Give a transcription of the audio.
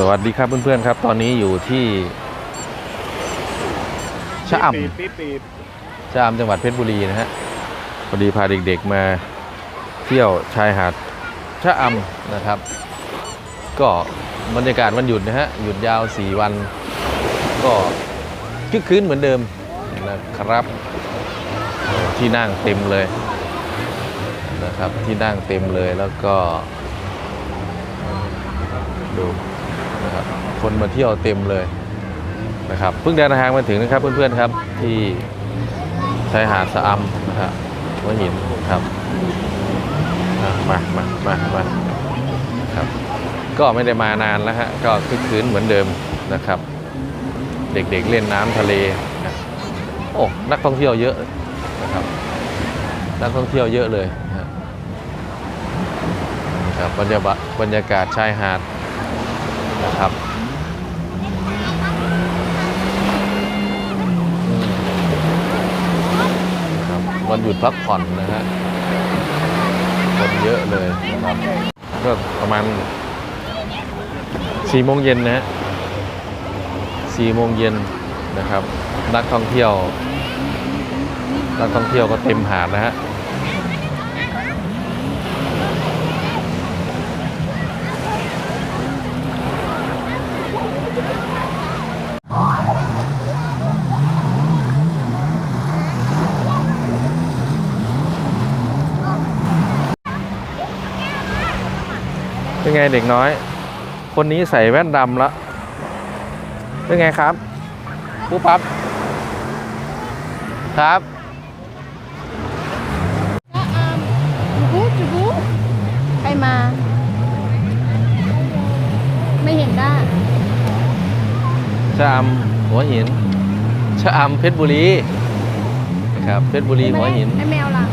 สวัสดีครับเพื่อนๆครับ ตอนนี้อยู่ที่ชะอปีบปีบปีบำชะอำจังหวัดเพชรบุรีนะฮะพอดีพาเด็กๆมาเที่ยวชายหาดชะอำนะครับ ก็บรรยากาศวันหยุดนะฮะหยุดยาว 4 วัน ก็คึกคืนเหมือนเดิมนะครับ ที่นั่งเต็มเลยนะครับที่นั่งเต็มเลยแล้วก็ดู นะครับคนมาเที่ยวเต็มเลยนะครับเพิ่งเดินทางมาถึงนะครับเพื่อนๆครับที่ชายหาดสะอำนะครับหัวหินครับมามามามาครับก็ไม่ได้มานานแล้วฮะก็คึกคืนเหมือนเดิมนะครับ เด็กๆเล่นน้ำทะเลโอ้นักท่องเที่ยวเยอะนะครับนักท่องเที่ยวเยอะเลยนะนะครับบรรยากาศบรรยากาศชายหาด นะครับครับวันหยุดพักผ่อนนะฮะคนเยอะเลยนะครับก็ประมาณสี่โมงเย็นนะฮะสี่โมงเย็นนะครับ นักท่องเที่ยว นักท่องเที่ยวก็เต็มหาดนะฮะ เป็นไงเด็กน้อย คนนี้ใส่แว่นดำแล้วเป็นไงครับผู้ปั๊บครับจูบูจูบูใครมา ไม่เห็นได้ชะอำหัวหินชะอำเพชรบุรีนะครับเพชรบุรีหัวหินไอแมวล่ะ